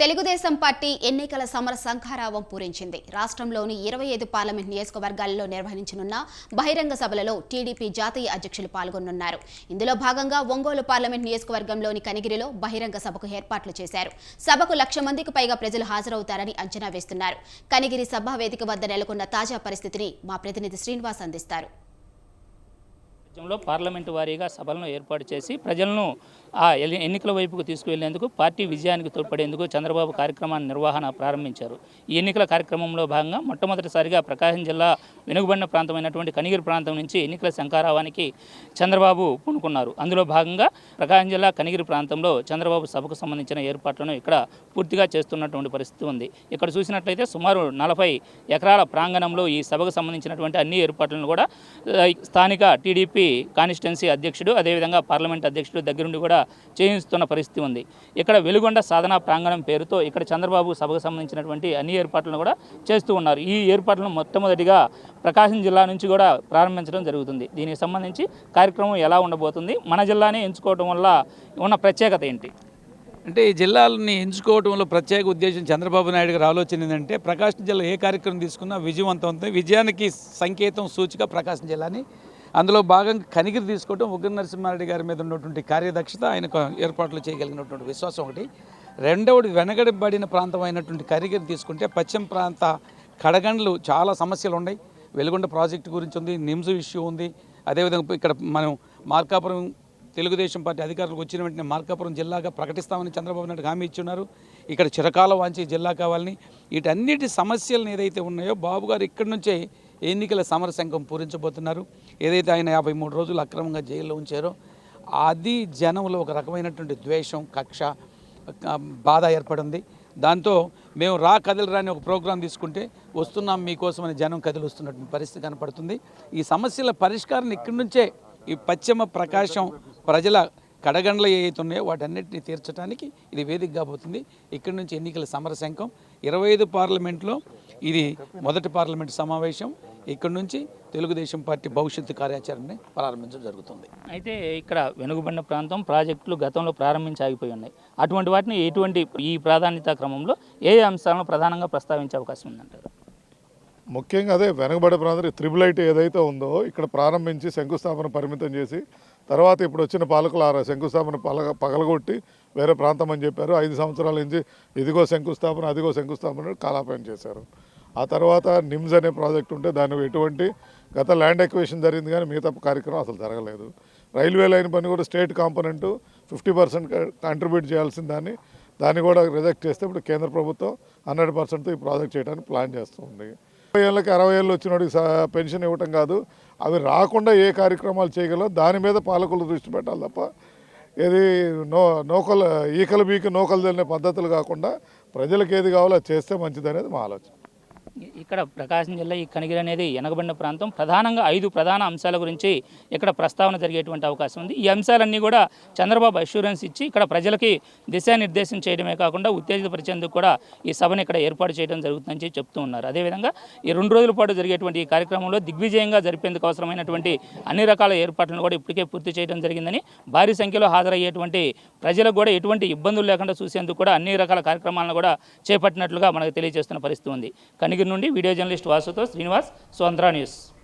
Telugu Desam party ఎన్నికల సమర సంఖారావం పూరించింది. రాష్ట్రంలోని ఇరవై ఐదు పార్లమెంట్ నియోజకవర్గాల్లో నిర్వహించనున్న బహిరంగ సభలలో టీడీపీ జాతీయ అధ్యక్షులు పాల్గొనున్నారు ఇందులో భాగంగా ఒంగోలు పార్లమెంట్ నియోజకవర్గంలోని కనిగిరిలో బహిరంగ సభకు ఏర్పాట్లు చేశారు. సభకు లక్ష మందికి పైగా ప్రజలు హాజరవుతారని అంచనా వేస్తున్నారు. కనిగిరి సభా వేదిక వద్ద నెలకొన్న తాజా పరిస్థితిని మా ప్రతినిధి శ్రీనివాస్ అందిస్తారు. రాజ్యంలో పార్లమెంటు వారీగా సభలను ఏర్పాటు చేసి ప్రజలను ఆ ఎన్నికల వైపుకు తీసుకువెళ్ళేందుకు పార్టీ విజయానికి తోడ్పడేందుకు చంద్రబాబు కార్యక్రమాన్ని నిర్వహణ ప్రారంభించారు. ఈ ఎన్నికల కార్యక్రమంలో భాగంగా మొట్టమొదటిసారిగా ప్రకాశం జిల్లా వెనుకబడిన ప్రాంతమైనటువంటి కనిగిరి ప్రాంతం నుంచి ఎన్నికల శంకారావానికి చంద్రబాబు పూనుకున్నారు. అందులో భాగంగా ప్రకాశం జిల్లా కనిగిరి ప్రాంతంలో చంద్రబాబు సభకు సంబంధించిన ఏర్పాట్లను ఇక్కడ పూర్తిగా చేస్తున్నటువంటి పరిస్థితి ఉంది. ఇక్కడ చూసినట్లయితే సుమారు నలభై ఎకరాల ప్రాంగణంలో ఈ సభకు సంబంధించినటువంటి అన్ని ఏర్పాట్లను కూడా స్థానిక టీడీపీ కాన్స్టిట్యున్సీ అధ్యక్షుడు అదేవిధంగా పార్లమెంట్ అధ్యక్షుడు దగ్గరుండి కూడా చేయిస్తున్న పరిస్థితి ఉంది. ఇక్కడ వెలుగొండ సాధన ప్రాంగణం పేరుతో ఇక్కడ చంద్రబాబు సభకు సంబంధించినటువంటి అన్ని ఏర్పాట్లను కూడా చేస్తూ ఉన్నారు. ఈ ఏర్పాట్లను మొట్టమొదటిగా ప్రకాశం జిల్లా నుంచి కూడా ప్రారంభించడం జరుగుతుంది. దీనికి సంబంధించి కార్యక్రమం ఎలా ఉండబోతుంది మన జిల్లానే ఎంచుకోవడం వల్ల ఉన్న ప్రత్యేకత ఏంటి? అంటే ఈ జిల్లాలని ఎంచుకోవడంలో ప్రత్యేక ఉద్దేశం చంద్రబాబు నాయుడు ఆలోచన ఏంటంటే ప్రకాశం జిల్లా ఏ కార్యక్రమం తీసుకున్నా విజయవంతం అవుతుంది. విజయానికి సంకేతం సూచిక ప్రకాశం జిల్లాని అందులో భాగంగా కనిగిరి తీసుకోవడం ఉగ్ర నరసింహారెడ్డి గారి మీద ఉన్నటువంటి కార్యదక్షత ఆయనకు ఏర్పాట్లు చేయగలిగినటువంటి విశ్వాసం ఒకటి. రెండవది వెనకడబడిన ప్రాంతం అయినటువంటి కరిగిరి తీసుకుంటే పశ్చిమ ప్రాంత కడగండ్లు చాలా సమస్యలు ఉన్నాయి. వెలుగొండ ప్రాజెక్టు గురించి ఉంది నిమ్స్ ఇష్యూ ఉంది. అదేవిధంగా ఇక్కడ మనం మార్కాపురం తెలుగుదేశం పార్టీ అధికారులకు వచ్చిన వెంటనే మార్కాపురం జిల్లాగా ప్రకటిస్తామని చంద్రబాబు నాయుడు హామీ ఇచ్చున్నారు ఇక్కడ చిరకాల వాంచి జిల్లా కావాలని. వీటన్నిటి సమస్యలను ఏదైతే ఉన్నాయో బాబు గారు ఇక్కడి నుంచే ఎన్నికల సమరశంఖం పూరించబోతున్నారు. ఏదైతే ఆయన యాభై మూడు రోజులు అక్రమంగా జైల్లో ఉంచారో అది జనంలో ఒక రకమైనటువంటి ద్వేషం కక్ష బాధ ఏర్పడింది. దాంతో మేము రా కదలు రాని ఒక ప్రోగ్రాం తీసుకుంటే వస్తున్నాం మీకోసం అని జనం కదిలిస్తున్నటువంటి పరిస్థితి కనపడుతుంది. ఈ సమస్యల పరిష్కారం ఇక్కడి నుంచే ఈ పశ్చిమ ప్రకాశం ప్రజల కడగండ్లు ఏవైతే ఉన్నాయో వాటన్నిటిని తీర్చడానికి ఇది వేదిక కాబోతుంది ఇక్కడి నుంచి ఎన్నికల సమరశంఖం ఇరవై ఐదు పార్లమెంట్లో ఇది మొదటి పార్లమెంట్ సమావేశం. ఇక్కడి నుంచి తెలుగుదేశం పార్టీ భవిష్యత్తు కార్యాచరణని ప్రారంభించడం జరుగుతుంది. అయితే ఇక్కడ వెనుకబడిన ప్రాంతం ప్రాజెక్టులు గతంలో ప్రారంభించి ఆగిపోయి ఉన్నాయి. అటువంటి వాటిని ఎటువంటి ఈ ప్రాధాన్యత క్రమంలో ఏ అంశాలను ప్రధానంగా ప్రస్తావించే అవకాశం ఉందంటారు? ముఖ్యంగా అదే వెనకబడే ప్రాంతం త్రిబుల్ ఐటీ ఏదైతే ఉందో ఇక్కడ ప్రారంభించి శంకుస్థాపన పరిమితం చేసి తర్వాత ఇప్పుడు వచ్చిన పాలకులు ఆ శంకుస్థాపన పలగ పగలగొట్టి వేరే ప్రాంతం అని చెప్పారు. ఐదు సంవత్సరాల నుంచి ఇదిగో శంకుస్థాపన అదిగో శంకుస్థాపన కాలాపన చేశారు. ఆ తర్వాత నిమ్స్ అనే ప్రాజెక్ట్ ఉంటే దాని ఎటువంటి గత ల్యాండ్ ఎక్వేషన్ జరిగింది కానీ మిగతా కార్యక్రమం అసలు జరగలేదు. రైల్వే లైన్ పని కూడా state component fifty percent contribute చేయాల్సిన దాన్ని దాన్ని కూడా రిజెక్ట్ చేస్తే ఇప్పుడు కేంద్ర ప్రభుత్వం హండ్రెడ్ పర్సెంట్తో ఈ ప్రాజెక్ట్ చేయడానికి ప్లాన్ చేస్తుంది. ముప్పై ఏళ్ళకి అరవై ఏళ్ళు వచ్చినోడికి పెన్షన్ ఇవ్వటం కాదు అవి రాకుండా ఏ కార్యక్రమాలు చేయగలం దాని మీద పాలకులు దృష్టి పెట్టాలి తప్ప ఏది నో నోకలు ఈకలు బీకి నోకలు తెలినే పద్ధతులు కాకుండా ప్రజలకు ఏది కావాలో అది చేస్తే మంచిది అనేది మా ఆలోచన. ఇక్కడ ప్రకాశం జిల్లా ఈ కనిగిరి అనేది వెనకబడిన ప్రాంతం. ప్రధానంగా ఐదు ప్రధాన అంశాల గురించి ఇక్కడ ప్రస్తావన జరిగేటువంటి అవకాశం ఉంది. ఈ అంశాలన్నీ కూడా చంద్రబాబు అష్యూరెన్స్ ఇచ్చి ఇక్కడ ప్రజలకి దిశానిర్దేశం చేయడమే కాకుండా ఉత్తేజపరిచేందుకు కూడా ఈ సభను ఇక్కడ ఏర్పాటు చేయడం జరుగుతుందని చెప్తూ ఉన్నారు. అదేవిధంగా ఈ రెండు రోజుల పాటు జరిగేటువంటి ఈ కార్యక్రమంలో దిగ్విజయంగా జరిపేందుకు అవసరమైనటువంటి అన్ని రకాల ఏర్పాట్లను కూడా ఇప్పటికే పూర్తి చేయడం జరిగిందని భారీ సంఖ్యలో హాజరయ్యేటువంటి ప్రజలకు కూడా ఎటువంటి ఇబ్బందులు లేకుండా చూసేందుకు కూడా అన్ని రకాల కార్యక్రమాలను కూడా చేపట్టినట్లుగా మనకు తెలియజేస్తున్న పరిస్థితి ఉంది. కనిగిరి నుండి వీడియో జర్నలిస్ట్ వాసుతో శ్రీనివాస్ స్వంద్రా న్యూస్.